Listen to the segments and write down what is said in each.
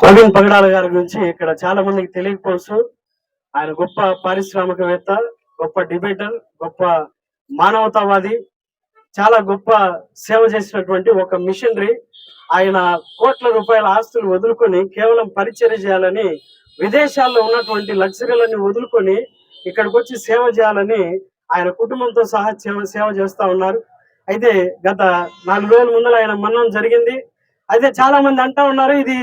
ప్రవీణ్ పగడాల గారి గురించి ఇక్కడ చాలా మందికి తెలియకపోవచ్చు. ఆయన గొప్ప పారిశ్రామికవేత్త గొప్ప డిబేటర్ గొప్ప మానవతావాది చాలా గొప్ప సేవ చేసినటువంటి ఒక మిషనరీ. ఆయన కోట్ల రూపాయల ఆస్తులు వదులుకొని కేవలం పరిచర్య చేయాలని విదేశాల్లో ఉన్నటువంటి లగ్జరీలని వదులుకొని ఇక్కడికి వచ్చి సేవ చేయాలని ఆయన కుటుంబంతో సహా సేవ సేవ చేస్తా ఉన్నారు. అయితే గత నాలుగు రోజుల ముందర ఆయన మరణం జరిగింది. అయితే చాలా మంది అంటా ఉన్నారు ఇది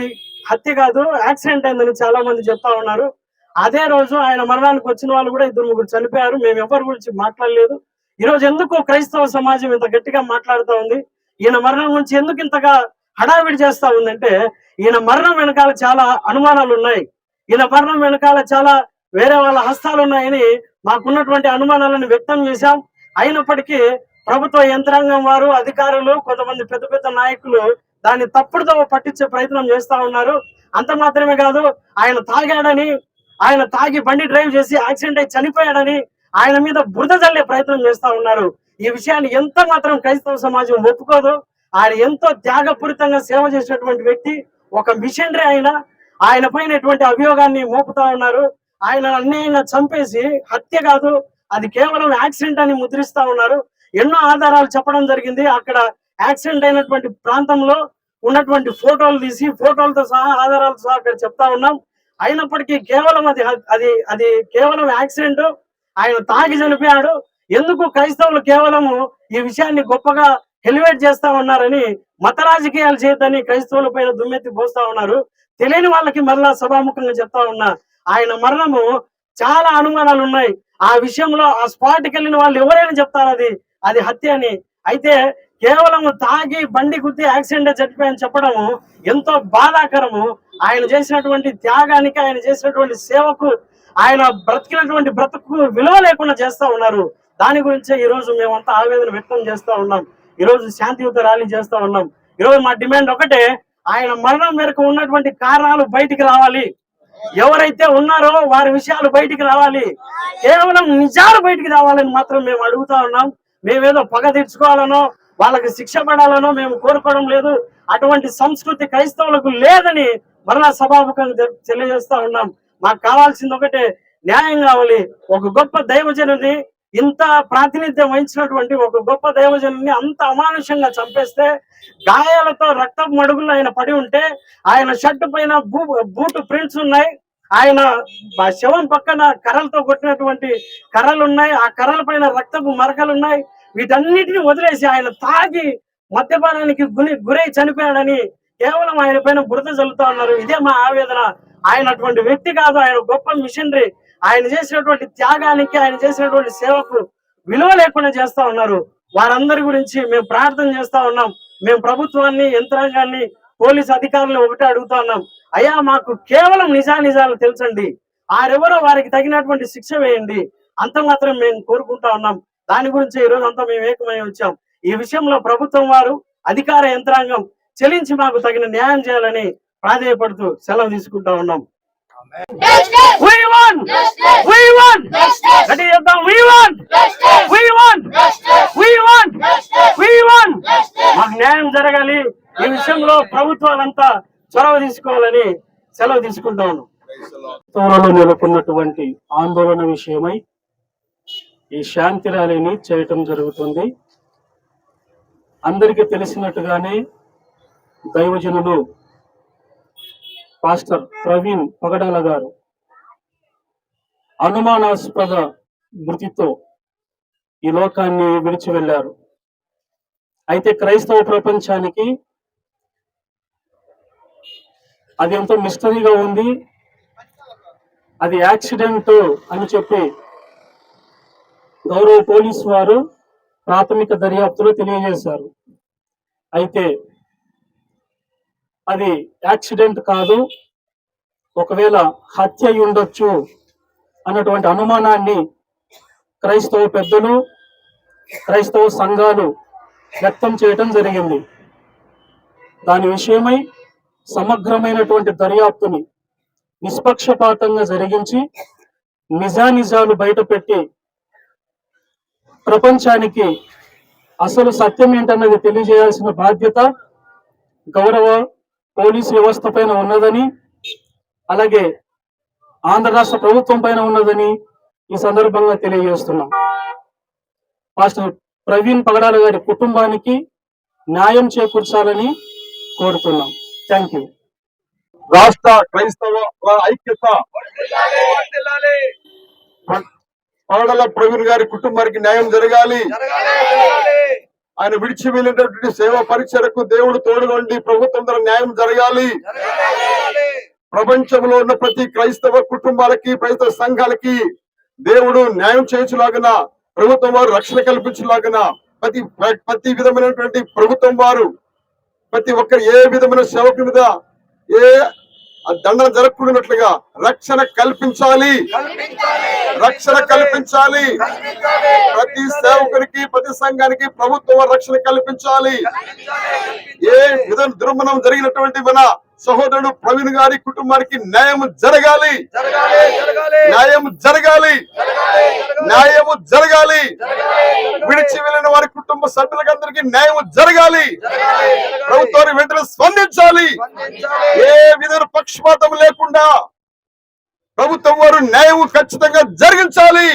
హత్య కాదు యాక్సిడెంట్ అయిందని చాలా మంది చెప్తా ఉన్నారు. అదే రోజు ఆయన మరణానికి వచ్చిన వాళ్ళు కూడా ఇద్దరు ముగ్గురు చనిపోయారు. మేము ఎవరి గురించి మాట్లాడలేదు. ఈ రోజు ఎందుకు క్రైస్తవ సమాజం ఇంత గట్టిగా మాట్లాడుతూ ఉంది? ఈయన మరణం గురించి ఎందుకు ఇంతగా హడావిడి చేస్తా ఉందంటే ఈయన మరణం వెనకాల చాలా అనుమానాలు ఉన్నాయి. ఈయన మరణం వెనకాల చాలా వేరే వాళ్ళ హస్తాలు ఉన్నాయని మాకున్నటువంటి అనుమానాలను వ్యక్తం చేశాం. అయినప్పటికీ ప్రభుత్వ యంత్రాంగం వారు అధికారులు కొంతమంది పెద్ద పెద్ద నాయకులు దాన్ని తప్పుడుతో పట్టించే ప్రయత్నం చేస్తా ఉన్నారు. అంత మాత్రమే కాదు ఆయన తాగాడని ఆయన తాగి బండి డ్రైవ్ చేసి యాక్సిడెంట్ అయి చనిపోయాడని ఆయన మీద బురద చల్లే ప్రయత్నం చేస్తా ఉన్నారు. ఈ విషయాన్ని ఎంత మాత్రం క్రైస్తవ సమాజం ఒప్పుకోదు. ఆయన ఎంతో త్యాగపూరితంగా సేవ చేసినటువంటి వ్యక్తి ఒక మిషనరీ ఆయన. ఆయన పైన ఎటువంటి అభియోగాన్ని మోపుతా ఉన్నారు. ఆయన అన్యాయంగా చంపేసి హత్య కాదు అది కేవలం యాక్సిడెంట్ అని ముద్రిస్తా ఉన్నారు. ఎన్నో ఆధారాలు చెప్పడం జరిగింది. అక్కడ యాక్సిడెంట్ అయినటువంటి ప్రాంతంలో ఉన్నటువంటి ఫోటోలు తీసి ఫోటోలతో సహా ఆధారాలతో సహా అక్కడ చెప్తా ఉన్నాం. అయినప్పటికీ కేవలం అది అది అది కేవలం యాక్సిడెంట్. ఆయన తాగి చనిపోయాడు. ఎందుకు క్రైస్తవులు కేవలము ఈ విషయాన్ని గొప్పగా హెలివేట్ చేస్తా ఉన్నారని మత రాజకీయాలు చేయదని క్రైస్తవుల పైన దుమ్మెత్తి పోస్తా ఉన్నారు. తెలియని వాళ్ళకి మరలా సభాముఖంగా చెప్తా ఉన్నా ఆయన మరణము చాలా అనుమానాలు ఉన్నాయి. ఆ విషయంలో ఆ స్పాట్కి వెళ్ళిన వాళ్ళు ఎవరైనా చెప్తారు అది అది హత్య అని. అయితే కేవలం తాగి బండి గుద్ది యాక్సిడెంట్ చనిపోయని చెప్పడము ఎంతో బాధాకరము. ఆయన చేసినటువంటి త్యాగానికి ఆయన చేసినటువంటి సేవకు ఆయన బ్రతికినటువంటి బ్రతుకు విలువ లేకుండా చేస్తా ఉన్నారు. దాని గురించే ఈ రోజు మేమంతా ఆవేదన వ్యక్తం చేస్తా ఉన్నాం. ఈ రోజు శాంతియుత ర్యాలీ చేస్తా ఉన్నాం. ఈ రోజు మా డిమాండ్ ఒకటే ఆయన మరణం మేరకు ఉన్నటువంటి కారణాలు బయటికి రావాలి. ఎవరైతే ఉన్నారో వారి విషయాలు బయటికి రావాలి. కేవలం నిజాలు బయటికి రావాలని మాత్రం మేము అడుగుతా ఉన్నాం. మేమేదో పగ తీర్చుకోవాలనో వాళ్ళకి శిక్ష పడాలనో మేము కోరుకోవడం లేదు. అటువంటి సంస్కృతి క్రైస్తవులకు లేదని మరలా సభాముఖంగా తె- తెలియజేస్తా ఉన్నాం. మాకు కావాల్సింది ఒకటే న్యాయం కావాలి. ఒక గొప్ప దైవజనుని ఇంత ప్రాతినిధ్యం వహించినటువంటి ఒక గొప్ప దైవజనుని అంత అమానుషంగా చంపేస్తే గాయాలతో రక్తం మడుగులు ఆయన పడి ఉంటే ఆయన షర్టు పైన బూ బూటు ప్రింట్స్ ఉన్నాయి. ఆయన శవం పక్కన కర్రలతో కొట్టినటువంటి కర్రలు ఉన్నాయి. ఆ కర్రల పైన రక్తపు మరకలు ఉన్నాయి వీటన్నిటిని వదిలేసి ఆయన తాగి మద్యపానానికి గురి గురై చనిపోయాడని కేవలం ఆయన పైన బురద చల్లుతా ఉన్నారు. ఇదే మా ఆవేదన. ఆయన అటువంటి వ్యక్తి కాదు. ఆయన గొప్ప మిషనరీ. ఆయన చేసినటువంటి త్యాగానికి ఆయన చేసినటువంటి సేవకు విలువ లేకుండా చేస్తా ఉన్నారు. వారందరి గురించి మేము ప్రార్థన చేస్తా ఉన్నాం. మేము ప్రభుత్వాన్ని యంత్రాంగాన్ని పోలీస్ అధికారులు ఒకటే అడుగుతా ఉన్నాం. అయ్యా మాకు కేవలం నిజానిజాలు తెలుసండి. ఆరెవరో వారికి తగినటువంటి శిక్ష వేయండి. అంత మాత్రం మేము కోరుకుంటా ఉన్నాం. దాని గురించి ఈ రోజు అంతా మేము ఏకమై వచ్చాం ఈ విషయంలో ప్రభుత్వం వారు అధికార యంత్రాంగం చెల్లించి మాకు తగిన న్యాయం చేయాలని ప్రాధేయపడుతూ సెలవు తీసుకుంటా ఉన్నాం We won! We won! చెప్తాం We won! We won! We won! We won! మాకు న్యాయం జరగాలి ఈ విషయంలో ప్రభుత్వాలంతా చొరవ తీసుకోవాలని సెలవు తీసుకుంటా ఉన్నాం త్వరలో నెలకొన్నటువంటి ఆందోళన విషయమై ఈ శాంతి ర్యాలీని చేయటం జరుగుతుంది. అందరికీ తెలిసినట్టుగానే దైవజనులు పాస్టర్ ప్రవీణ్ పగడాల గారు అనుమానాస్పద మృతితో ఈ లోకాన్ని విడిచి వెళ్ళారు. అయితే క్రైస్తవ ప్రపంచానికి అది ఎంతో మిస్టరీగా ఉంది. అది యాక్సిడెంట్ అని చెప్పి గౌరవ పోలీస్ వారు ప్రాథమిక దర్యాప్తులో తెలియజేశారు. అయితే అది యాక్సిడెంట్ కాదు ఒకవేళ హత్య ఉండొచ్చు అన్నటువంటి అనుమానాన్ని క్రైస్తవ పెద్దలు క్రైస్తవ సంఘాలు వ్యక్తం చేయటం జరిగింది. దాని విషయమై సమగ్రమైనటువంటి దర్యాప్తుని నిష్పక్షపాతంగా జరిగించి నిజానిజాలు బయటపెట్టి ప్రపంచానికి అసలు సత్యం ఏంటన్నది తెలియజేయాల్సిన బాధ్యత గౌరవ పోలీసు వ్యవస్థ పైన ఉన్నదని అలాగే ఆంధ్ర రాష్ట్ర ప్రభుత్వం పైన ఉన్నదని ఈ సందర్భంగా తెలియజేస్తున్నాం. పాస్టర్ ప్రవీణ్ పగడాల గారి కుటుంబానికి న్యాయం చేకూర్చాలని కోరుతున్నాం. Thank you. రాష్ట్ర క్రైస్తవ ఐక్యత. పాడల ప్రవీణ్ గారి కుటుంబానికి న్యాయం జరగాలి. ఆయన విడిచి వెళ్ళినటువంటి సేవా పరిచయకు దేవుడు తోడుగొండి ప్రభుత్వం ద్వారా న్యాయం జరగాలి. ప్రపంచంలో ఉన్న ప్రతి క్రైస్తవ కుటుంబాలకి క్రైస్తవ సంఘాలకి దేవుడు న్యాయం చేయచులాగన ప్రభుత్వం వారు రక్షణ కల్పించలాగిన ప్రతి ప్రతి విధమైనటువంటి ప్రభుత్వం వారు ప్రతి ఒక్కరు ఏ విధమైన సేవకు మీద ఏ దండన జరగకూడనట్లుగా రక్షణ కల్పించాలి. రక్షణ కల్పించాలి. ప్రతి సేవకునికి ప్రతి సంఘానికి ప్రభుత్వం రక్షణ కల్పించాలి. ఏ విధ దుర్మణం జరిగినటువంటి మన సహోదరుడు ప్రవీణ్ గారి కుటుంబానికి న్యాయం జరగాలి. న్యాయం జరగాలి. న్యాయము జరగాలి. విడిచి వెళ్ళిన వారి కుటుంబ సభ్యులకు అందరికీ న్యాయం జరగాలి. ప్రభుత్వాన్ని వెంటనే స్పందించాలి. ఏ విధమైన పక్షపాతం లేకుండా ప్రభుత్వం వారు న్యాయం ఖచ్చితంగా జరిగించాలి.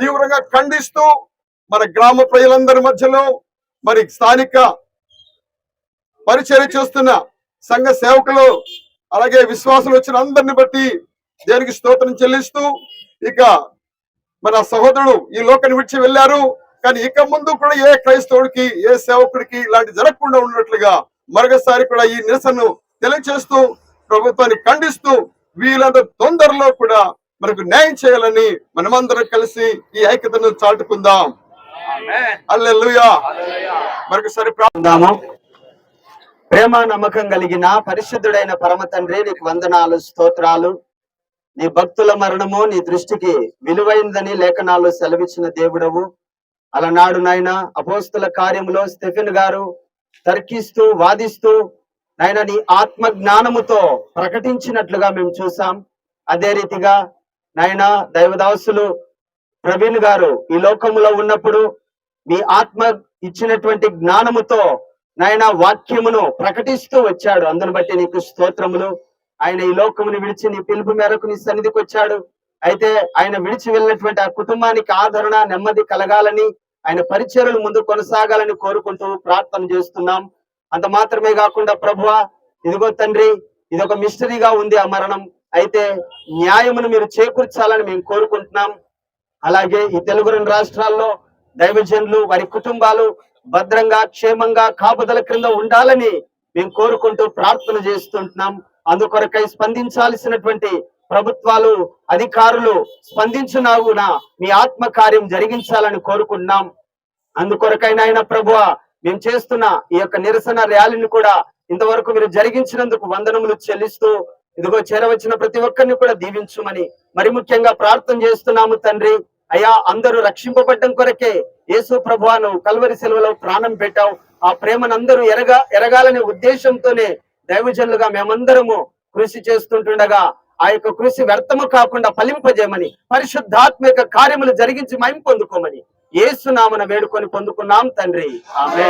తీవ్రంగా ఖండిస్తూ మన గ్రామ ప్రజలందరి మధ్యలో మరి స్థానిక పరిచయం చేస్తున్న సంఘ సేవకులు అలాగే విశ్వాసులు వచ్చిన అందరిని బట్టి దేనికి స్తోత్రం చెల్లిస్తూ ఇక మన సహోదరుడు ఈ లోకాన్ని విడిచి వెళ్ళారు. కానీ ఇక ముందు కూడా ఏ క్రైస్తవుడికి ఏ సేవకుడికి ఇలాంటి జరగకుండా ఉన్నట్లుగా మరొకసారి కూడా ఈ నిరసనను తెలియజేస్తూ ప్రభుత్వాన్ని ఖండిస్తూ వీళ్ళంత తొందరలో కూడా మనకు న్యాయం చేయాలని మనమందరం కలిసి ఈ ఐక్యతను చాటుకుందాం. అల్లెలుయా మరొకసారి ప్రా- ఉందాము ప్రేమ నమ్మకం కలిగిన పరిశుద్ధుడైన పరమ తండ్రి నీకు వందనాలు స్తోత్రాలు. నీ భక్తుల మరణము నీ దృష్టికి విలువైందని లేఖనాలు సెలవిచ్చిన దేవుడవు. అలనాడు నాయన అపోస్తుల కార్యములో స్టెఫిన్ గారు తర్కిస్తూ వాదిస్తూ నాయన నీ ఆత్మ జ్ఞానముతో ప్రకటించినట్లుగా మేము చూసాం అదే రీతిగా నాయన దైవదాసులు ప్రవీణ్ గారు ఈ లోకములో ఉన్నప్పుడు మీ ఆత్మ ఇచ్చినటువంటి జ్ఞానముతో నాయన వాక్యమును ప్రకటిస్తూ వచ్చాడు. అందును బట్టి నీకు స్తోత్రములు. ఆయన ఈ లోకమును విడిచి నీ పిలుపు మేరకు నీ సన్నిధికి వచ్చాడు. అయితే ఆయన విడిచి వెళ్ళినటువంటి ఆ కుటుంబానికి ఆదరణ నెమ్మది కలగాలని ఆయన పరిచయలు ముందు కొనసాగాలని కోరుకుంటూ ప్రార్థన చేస్తున్నాం. అంత మాత్రమే కాకుండా ప్రభువా ఇదిగో తండ్రి ఇది ఒక మిస్టరీగా ఉంది ఆ మరణం. అయితే న్యాయమును మీరు చేకూర్చాలని మేము కోరుకుంటున్నాం. అలాగే ఈ తెలుగు రెండు రాష్ట్రాల్లో దైవజనులు వారి కుటుంబాలు భద్రంగా క్షేమంగా కాపుదల క్రింద ఉండాలని మేము కోరుకుంటూ ప్రార్థన చేస్తుంటున్నాం. అందుకొరకై స్పందించాల్సినటువంటి ప్రభుత్వాలు అధికారులు స్పందించునాగున మీ ఆత్మ కార్యం జరిగించాలని కోరుకుంటున్నాం. అందుకొరకైనా ఆయన ప్రభువ మేము చేస్తున్న ఈ యొక్క నిరసన ర్యాలీని కూడా ఇంతవరకు మీరు జరిగించినందుకు వందనములు చెల్లిస్తూ ఇదిగో చేరవచ్చిన ప్రతి ఒక్కరిని కూడా దీవించుమని మరి ముఖ్యంగా ప్రార్థన చేస్తున్నాము తండ్రి. అయ్యా అందరూ రక్షింపబడ్డం కొరకే యేసు ప్రభువాను కల్వరి సెలవులో ప్రాణం పెట్టావు ఆ ప్రేమను అందరూ ఎరగా ఎరగాలనే ఉద్దేశంతోనే దైవజనులుగా మేమందరము కృషి చేస్తుంటుండగా ఆ యొక్క కృషి వ్యర్థము కాకుండా ఫలింపజేయమని పరిశుద్ధాత్మిక కార్యములు జరిగించి మైం పొందుకోమని ఏసునామన వేడుకొని పొందుకున్నాం తండ్రి. ఆమె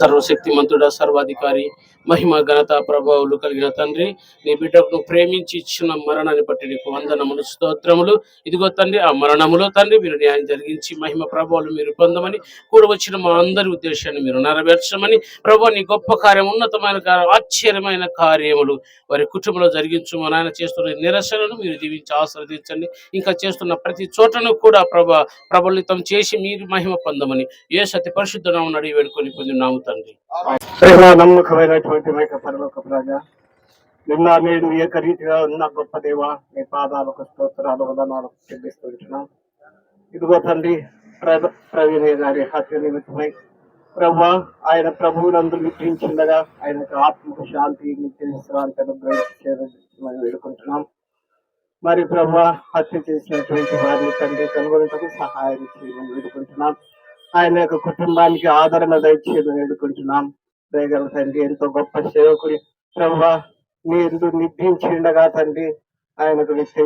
సర్వశక్తిమంతుడ సర్వాధికారి మహిమ ఘనత ప్రభావాలు కలిగిన తండ్రి నీ బిడ్డకు ప్రేమించి ఇచ్చిన మరణాన్ని బట్టి నీకు వందనములు స్తోత్రములు. ఇదిగో తండ్రి ఆ మరణములో తండ్రి మీరు న్యాయం జరిగించి మహిమ ప్రభావాలు మీరు పొందమని కూడా వచ్చిన మా అందరి ఉద్దేశాన్ని మీరు నెరవేర్చమని ప్రభు నీ గొప్ప కార్యం ఉన్నతమైన కార్యం, ఆశ్చర్యమైన కార్యములు వారి కుటుంబంలో జరిగించమని ఆయన చేస్తున్న నిరసనను మీరు దీవించి ఆస్వాదించండి ఇంకా చేస్తున్న ప్రతి చోటను కూడా ప్రభ ప్రబలితం చేసి మీరు మహిమ పొందమని ఏ సతి పరిశుద్ధ నామం అడిగి వేడుకొని పొందినాము తండ్రి. నమ్మకమైనటువంటి మేక పరలోక రాజా నిన్న నేడు ఏకరీతిగా ఉన్న గొప్ప దేవ మీ పాదాలకు స్తోత్రాలు వదనాలు చెల్లిస్తుంటున్నాం ఇదిగో తండ్రి ప్రవీణ గారి హత్య నిమిత్తమై ప్రభు ఆయన ప్రభువునందు నిద్రించిండగా ఆయనకు ఆత్మకు శాంతి నిత్య అనుగ్రహించేదని వేడుకుంటున్నాం. మరి ప్రభు హత్య చేసినటువంటి వారిని తండ్రి కనుగొనటకు సహాయం చేయమని వేడుకుంటున్నాం. ఆయన యొక్క కుటుంబానికి ఆదరణ దయచేయమని వేడుకుంటున్నాం. దయగల తండ్రి ఎంతో గొప్ప సేవకుడి ప్రభా మీరు నిర్ధించిండగా తండ్రి ఆయనకు నిత్య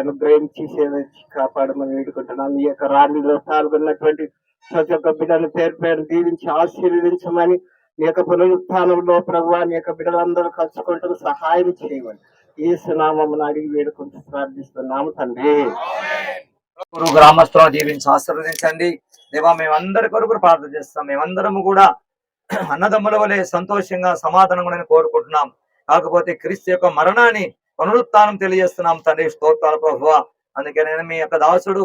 అనుగ్రహించి సేవ కాపాడమని వేడుకుంటున్నాం ఈ యొక్క రాణిలో పాల్గొన్నటువంటి ప్రతి ఒక్క బిడ్డను పేరు పేరు దీవించి ఆశీర్వదించమని నీ యొక్క పునరుత్నంలో ప్రభు నీ యొక్క బిడ్డలందరూ కలుసుకుంటూ సహాయం చేయమని ఈ సునామం అడిగి వేడుకుంటూ ప్రార్థిస్తున్నాము తండ్రి. గురు గ్రామస్తులను దీవించి ఆశీర్వదించండి. దేవా మేమందరి కొరకు ప్రార్థన చేస్తాం. మేమందరము కూడా అన్నదమ్ముల వలె సంతోషంగా సమాధానంగా నేను కోరుకుంటున్నాం. కాకపోతే క్రీస్తు యొక్క మరణాన్ని పునరుత్నం తెలియజేస్తున్నాం. తండ్రి స్తోత్రాల ప్రభు అందుకే నేను మీ యొక్క దాసుడు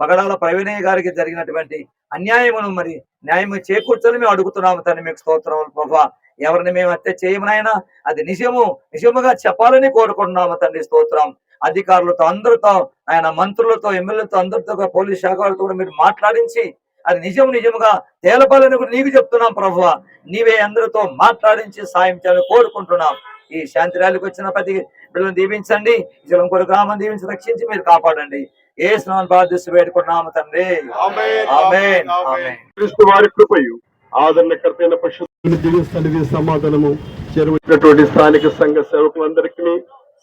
పగడాల ప్రవీణయ్య గారికి జరిగినటువంటి అన్యాయమును మరి న్యాయం చేకూర్చని మేము అడుగుతున్నాము. తండ్రి మీకు స్తోత్రం ప్రభు ఎవరిని మేము హత్య చేయమనైనా అది నిజము నిజముగా చెప్పాలని కోరుకుంటున్నాము. తండ్రి స్తోత్రం. అధికారులతో అందరితో ఆయన మంత్రులతో ఎమ్మెల్యేలతో అందరితో పోలీస్ శాఖ వాళ్ళతో కూడా మీరు మాట్లాడించి అది నిజం నిజముగా తేలపాలని కూడా నీకు చెప్తున్నాం ప్రభు నీవే అందరితో మాట్లాడించి సాయం చేయాలని కోరుకుంటున్నాం. ఈ శాంతి ర్యాలీకి వచ్చిన ప్రతి బిడ్డలను దీవించండి. జలం కొరకు గ్రామం దీవించి రక్షించి మీరు కాపాడండి. ఏ స్నానం బాధిస్తూ వేడుకుంటున్నాము తండ్రి. ఆమేన్, ఆమేన్. ఆమేన్. ఆమేన్. క్రీస్తు వారి కృపయు ఆదరణకర్తైన పరిశుద్ధుని దివ్య సమాధానము చేరువచ్చినటువంటి స్థానిక సంఘ సేవకులందరికీ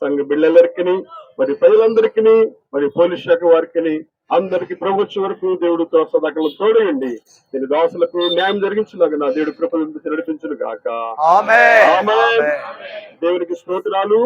సంఘ బిడ్డలందరికీ మరి ప్రజలందరికీ మరి పోలీస్ శాఖ వారికి అందరికి ప్రభుత్వ వరకు దేవుడు సదాకలు తోడయండి. నేను దాసులకు న్యాయం జరిగించలాగా నా దేవుడు కృప నడిపించును గాక. ఆమేన్. దేవునికి స్తోత్రాలు.